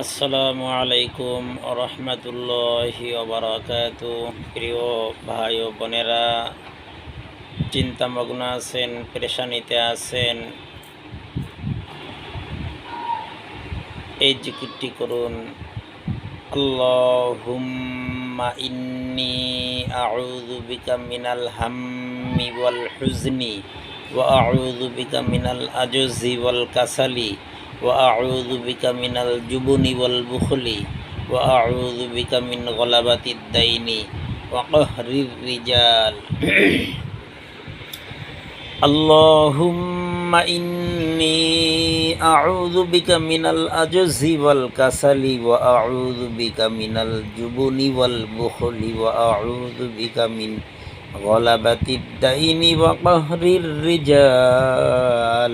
আসসালামু আলাইকুম রহমতুল্লাহি ওবরাকাত। প্রিয় ভাই ও বোনেরা, চিন্তামগ্ন আছেন, পেরেশানিতে আছেন, এই জিকিরটি করুন। ইন্নি আউযু বিকা মিনাল হাম্মি ওয়াল হুজনি ওয়া আউযু বিকা মিনাল আজজি ওয়াল কাসালি। وأعوذ بك من الجبن والبخل وأعوذ بك من غلبة الدين وقهر الرجال اللهم إني أعوذ بك من العجز والكسل وأعوذ بك من الجبن والبخل وأعوذ بك من غلبة الدين وقهر الرجال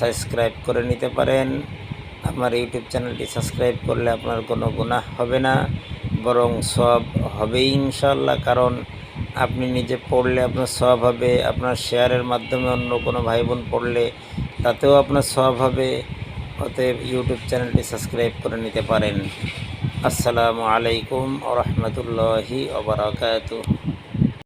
সাবস্ক্রাইব করে নিতে পারেন। আমার ইউটিউব চ্যানেলটি সাবস্ক্রাইব করলে আপনার কোনো গুনাহ হবে না, বরং সব হবেই ইনশাল্লাহ কারণ আপনি নিজে পড়লে আপনার সব হবে, আপনার শেয়ারের মাধ্যমে অন্য কোনো ভাই বোন পড়লে তাতেও আপনার সব হবে। অতএব ইউটিউব চ্যানেলটি সাবস্ক্রাইব করে নিতে পারেন। আসসালামু আলাইকুম আ রহমতুল্লাহি ওবরাকাতু